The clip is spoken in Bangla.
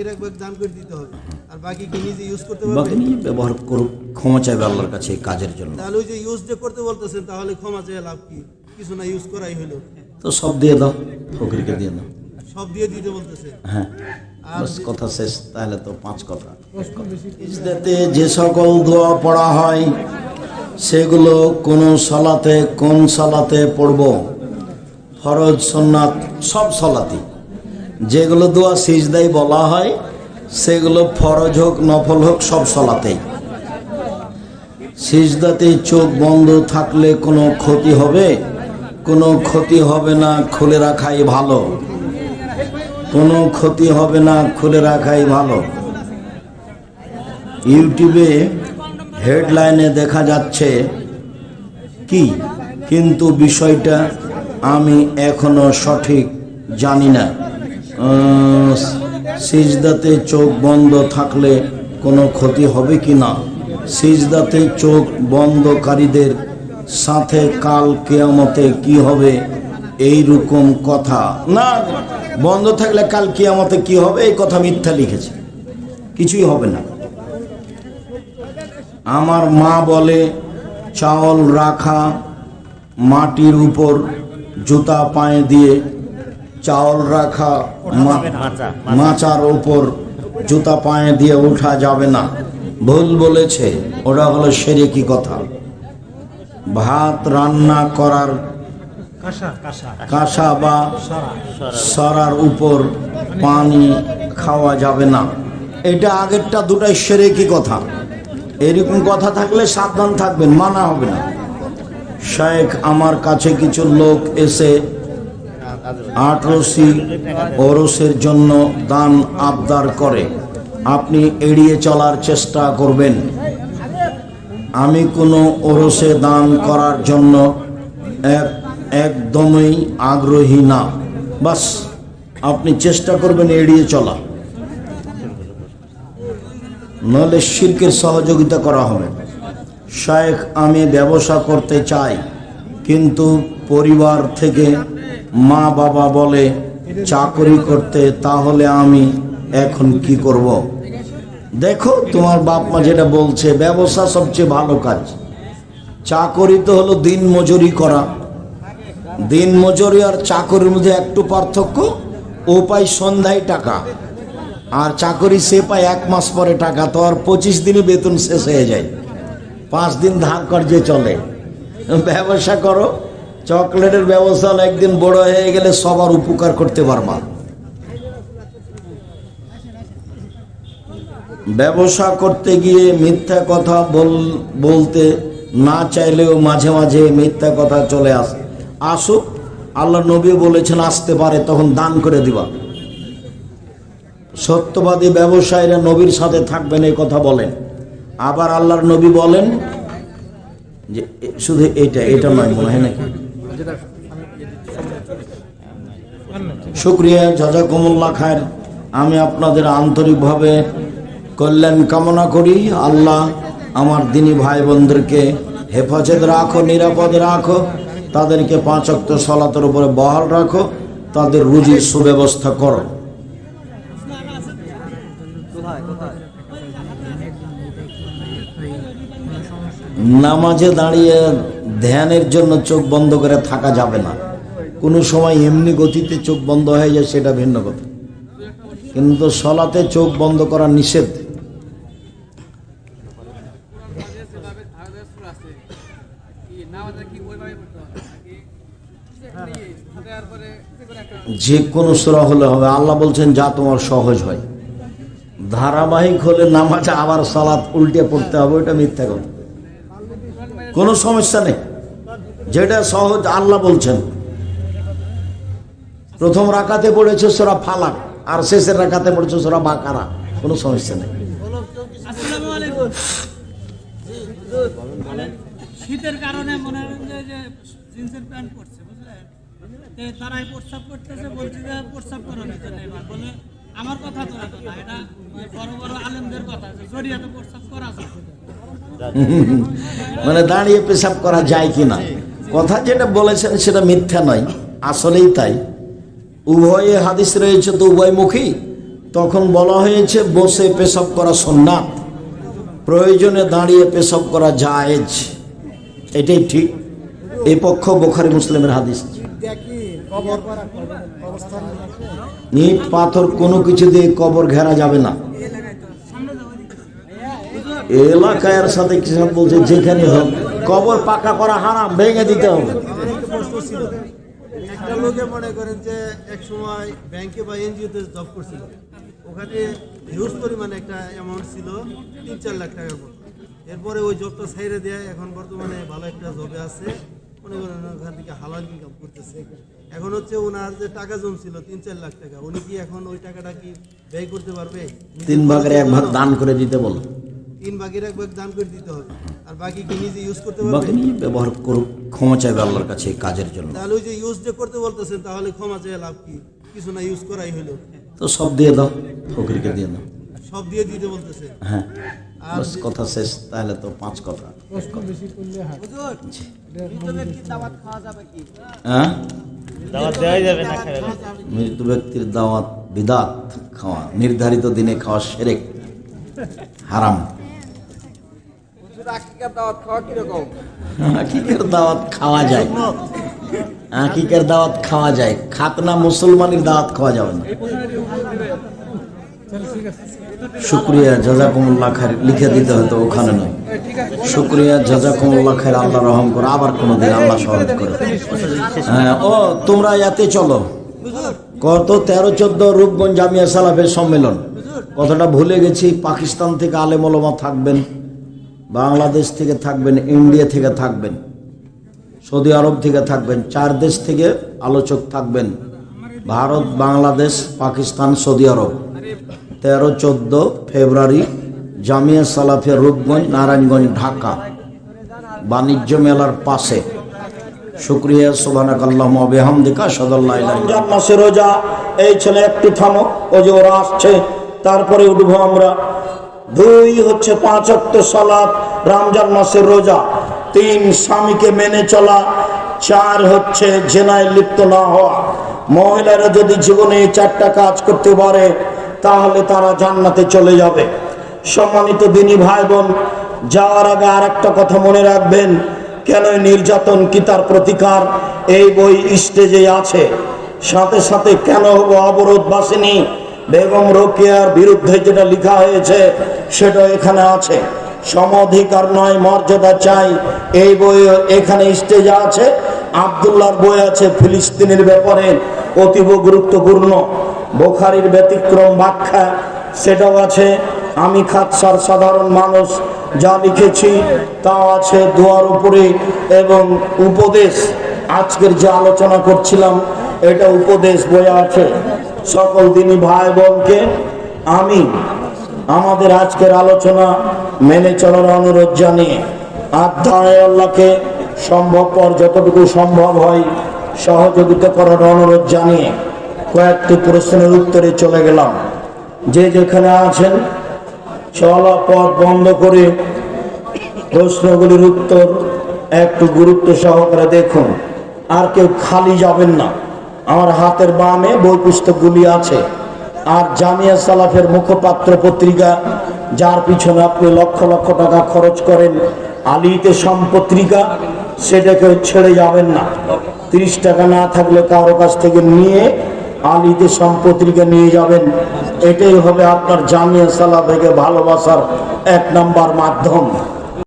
এর এক ভাগ দান করে দিতে হবে। আর বাকি কি নিজে ইউজ করতে বাকি পারবে ব্যবহার করুক ক্ষমা চাইবে আল্লাহর কাছে এই কাজের জন্য। তাহলে ওই যে ইউজ যে করতে বলতেছেন তাহলে ক্ষমা চেয়ে লাভ কি? কিছু না ইউজ করাই হলো। তো সব দিয়ে দাও ফকিরকে দিয়ে দাও। সব দিয়ে দিতে বলতেছে। হ্যাঁ বাস কথা শেষ তাহলে তো পাঁচ কথা। ইজদাতে যে সকল দোয়া পড়া হয় সেগুলো কোন সালাতে কোন সালাতে পড়ব? ফরজ সন্ন্যাত সব সালাতে যেগুলো দোয়া সিজদাই বলা হয়, সেগুলো ফরজ হোক, নফল হোক, সব সলাতেই। সিজদাতে চোখ বন্ধ থাকলে কোনো ক্ষতি হবে? কোনো ক্ষতি হবে না, খুলে রাখাই ভালো। কোনো ক্ষতি হবে না, খুলে রাখাই ভালো। ইউটিউবে হেডলাইনে দেখা যাচ্ছে কি? কিন্তু বিষয়টা আমি এখনও সঠিক জানি না। সিজদাতে চোখ বন্ধ থাকলে কোনো ক্ষতি হবে কি না? সিজদাতে চোখ বন্ধকারীদের সাথে কাল কেয়ামতে কি হবে? এই রকম কথা। না, বন্ধ থাকলে কাল কেয়ামতে কি হবে? এই কথা মিথ্যা লিখেছে। কিছুই হবে না। আমার মা বলে, চাউল রাখা, মাটির উপর জুতা পায়ে দিয়ে চাউল রাখা মাচার উপর জুতা পায়ে দিয়ে ওঠা যাবে না। ভুল বলেছে ওটা হলো সেরে কি কথা। ভাত রান্না করার কাঁসা বা সরার উপর পানি খাওয়া যাবে না। এটা আগেরটা দুটাই সেরে কি কথা। এরকম কথা থাকলে সাবধান থাকবেন মানা হবে না। শেখ আমার কাছে কিছু লোক এসে আটরসি ওরসের জন্য দান আবদার করে। আপনি এড়িয়ে চলার চেষ্টা করবেন। আমি কোনো ওরসে দান করার জন্য এক একদমই আগ্রহী না। বাস, আপনি চেষ্টা করবেন এড়িয়ে চলা। নলে শিল্পের সহযোগিতা করা হবে। শেখ আমি ব্যবসা করতে চাই, কিন্তু পরিবার থেকে মা বাবা বলে, চাকরি করতে তাহলে আমি এখন কি করব। দেখো, তোমার বাপ মা যেটা বলছে, ব্যবসা সবচেয়ে ভালো কাজ। চাকরি তো হলো দিন মজুরি করা। দিন মজুরি আর চাকরির মধ্যে একটু পার্থক্য, ও পাই সন্ধ্যায় টাকা, আর চাকরি সে পায় এক মাস পরে টাকা, তো আর পঁচিশ দিনে বেতন শেষ হয়ে যায়। পাঁচ দিন ধার কার্যে চলে। ব্যবসা করো চকলেটের ব্যবসা হলো একদিন বড় হয়ে গেলে সবার উপকার করতে পারবা। ব্যবসা করতে গিয়ে মিথ্যা কথা বল, বলতে না চাইলেও মাঝে মাঝে মিথ্যা কথা চলে আস, আসুক। আল্লাহ নবী বলেছেন, আসতে পারে, তখন দান করে দিবা। সত্যবাদী ব্যবসায়ীরা নবীর সাথে থাকবেন, এই কথা বলেন। আবার আল্লাহর নবী বলেন যে শুধু এটা এটা নয়, মনে হয় নাকি? শুক্রিয়া, জাজাকুমুল্লাহ খায়ের। আমি আপনাদের আন্তরিকভাবে কল্যাণ কামনা করি। আল্লাহ আমার দিনী ভাই বোনদেরকে হেফাজত রাখো, নিরাপদ রাখো, তাদেরকে পাঁচ অক্ত সলাতের উপরে বহাল রাখো, তাদের রুজির সুব্যবস্থা করো। নামাজে দাঁড়িয়ে ধ্যানের জন্য চোখ বন্ধ করে থাকা যাবে না। কোনো সময় এমনি গতিতে চোখ বন্ধ হয়ে যায়, সেটা ভিন্ন কথা। কিন্তু সলাতে চোখ বন্ধ করা নিষেধ। যে কোনো সুরা হলে হবে। আল্লাহ বলছেন, যা তোমার সহজ হয়। ধারাবাহিক হলে নামাজে আবার সালাত উল্টে পড়তে হবে ওটা মিথ্যা কথা। কোনো সমস্যা নেই। যেটা সহজ আল্লাহ বলছেন। প্রথম রাকাতে পড়েছে সোরা ফালাক, আর শেষের রাকাতে পড়েছে সোরা বাকারা। কোনো সমস্যা নেই। শীতের কারণে মনে হয় যে জিন্সের প্যান্ট পরছে তারাই বলছে যে আমার কথা কথা মানে দাঁড়িয়ে পেশাব করা যায় কি না কথা যেটা বলেছেন সেটা মিথ্যা নয়, আসলেই তাই। উভয়ে হাদিস রয়েছে তো উভয়মুখী তখন বলা হয়েছে, বসে পেশাব করা সন্ন্যাত প্রয়োজনে দাঁড়িয়ে পেশাব করা জায়েজ। এটাই ঠিক। এই পক্ষ বোখারি মুসলিমের হাদিস। ইট পাথর কোনো কিছু দিয়ে কবর ঘেরা যাবে না। এলাকার সাথে কিছু বলছে যেখানে হোক কবর পাকা করা হারাম ভেঙে দিতে হবে। একটা লোকে মনে করেন যে এক সময় ব্যাংকে বা এনজিওতে জব করছিল। ওখানে হিউজ পরিমাণে একটা অ্যামাউন্ট ছিল তিন চার লাখ টাকার মতো। এরপরে ওই জবটা ছাইড়ে দেয় এখন বর্তমানে ভালো একটা জবে আছে। মনে করেন ওখান থেকে হালাল ইনকাম করতেছে। এখন হচ্ছে ওনার যে টাকা জমছিল তিন চার লাখ টাকা উনি কি এখন ওই টাকাটা কি ব্যয় করতে পারবে? তিন ভাগের এক ভাগ দান করে দিতে বলো তিন ভাগের এক ভাগ দান করে দিতে হবে। আর বাকি কি নিজে ইউজ করতে বাকি পারবে নিয়ে ব্যবহার করুক ক্ষমা চাইবে আল্লাহর কাছে কাজের জন্য। তাহলে ওই যে ইউজ যে করতে বলতেছেন তাহলে ক্ষমা চেয়ে লাভ কি? কিছু না ইউজ করাই হলো। তো সব দিয়ে দাও ফকিরকে দিয়ে দাও। সব দিয়ে দিতে বলতেছে। হ্যাঁ। বাস কথা শেষ তাহলে তো পাঁচ কথা। হ্যাঁ? মৃত ব্যক্তির দাওয়াত বিদাত খাওয়া নির্ধারিত দিনে খাওয়া সেরেক। হারাম। দাওয়াত খাওয়া যায়। দাওয়াত খাওয়া যায়। খাতনা দাওয়াত খাওয়া যাবে না। লিখে দিতে হতো ওখানে আল্লাহ রহম করে। আবার কোনোদিন আল্লাহ সহজ করে। হ্যাঁ ও, তোমরা এতে চলো। কত? তেরো, চোদ্দ রূপগঞ্জ জামিয়া সালাফের সম্মেলন। কথাটা ভুলে গেছি। পাকিস্তান থেকে আলেম ওলামা থাকবেন। বাংলাদেশ থেকে থাকবেন, ইন্ডিয়া থেকে থাকবেন, সৌদি আরব থেকে থাকবেন, চার দেশ থেকে আলোচক থাকবেন, ভারত, বাংলাদেশ, পাকিস্তান, সৌদি আরব। তেরো, চোদ্দ ফেব্রুয়ারি, জামিয়া সালাফে রূপগঞ্জ, নারায়ণগঞ্জ, ঢাকা। বাণিজ্য মেলার পাশে। শুক্রিয়া সুবানাক আল্লাহ বেহামদিকা সদাল্লাহ রোজা, এই ছেলে একটু থামো ও যে ওরা আসছে, তারপরে উঠবো আমরা। দুই হচ্ছে পাঁচ অক্ট সালাত, রমজান মাসের রোজা। তিন, স্বামীকে মেনে চলা। চার হচ্ছে জেনায় লিপ্ত না হওয়া। মহিলারা যদি জীবনে চারটা কাজ করতে পারে, তাহলে তারা জান্নাতে চলে যাবে। সম্মানিত দিনী ভাই বোন যাওয়ার আগে আর একটা কথা মনে রাখবেন, কেন নির্যাতন কি তার প্রতিকার? এই বই স্টেজে আছে। সাথে সাথে কেন হব অবরোধ বাসিনী? বেগম রোকেয়ার বিরুদ্ধে যেটা লেখা হয়েছে, সেটা এখানে আছে। সমঅধিকার নয়, মর্যাদা চাই। এই বই এখানে স্টেজে আছে আবদুল্লার বই আছে ফিলিস্তিনের ব্যাপারে অতীব গুরুত্বপূর্ণ। বোখারির ব্যতিক্রম ব্যাখ্যা, সেটাও আছে। আমি খাতসার সাধারণ মানুষ, যা লিখেছি, তাও আছে দোয়ার উপরে এবং উপদেশ। আজকের যে আলোচনা করছিলাম, এটা উপদেশ বয়ে আছে। সকল দিনই ভাই বোনকে আমি আমাদের আজকের আলোচনা মেনে চলার অনুরোধ জানিয়ে আল্লাহকে সম্ভবপর যতটুকু সম্ভব হয় সহযোগিতা করার অনুরোধ জানিয়ে কয়েকটি প্রশ্নের উত্তরে চলে গেলাম। যে যেখানে আছেন, চলা পথ বন্ধ করে প্রশ্নগুলির উত্তর একটু গুরুত্ব সহকারে দেখুন। আর কেউ খালি যাবেন না। আমার হাতের বামে বই পুস্তকগুলি আছে। আর জামিয়া সালাফের মুখপাত্র পত্রিকা, যার পিছনে আপনি লক্ষ লক্ষ টাকা খরচ করেন, আলিতে সম্পত্রিকা, সেটাকে ছেড়ে যাবেন না। তিরিশ টাকা না থাকলে কারও কাছ থেকে নিয়ে আলিতে সম্পত্রিকা নিয়ে যাবেন। এটাই হবে আপনার জামিয়া সালাফেকে ভালোবাসার এক নাম্বার মাধ্যম।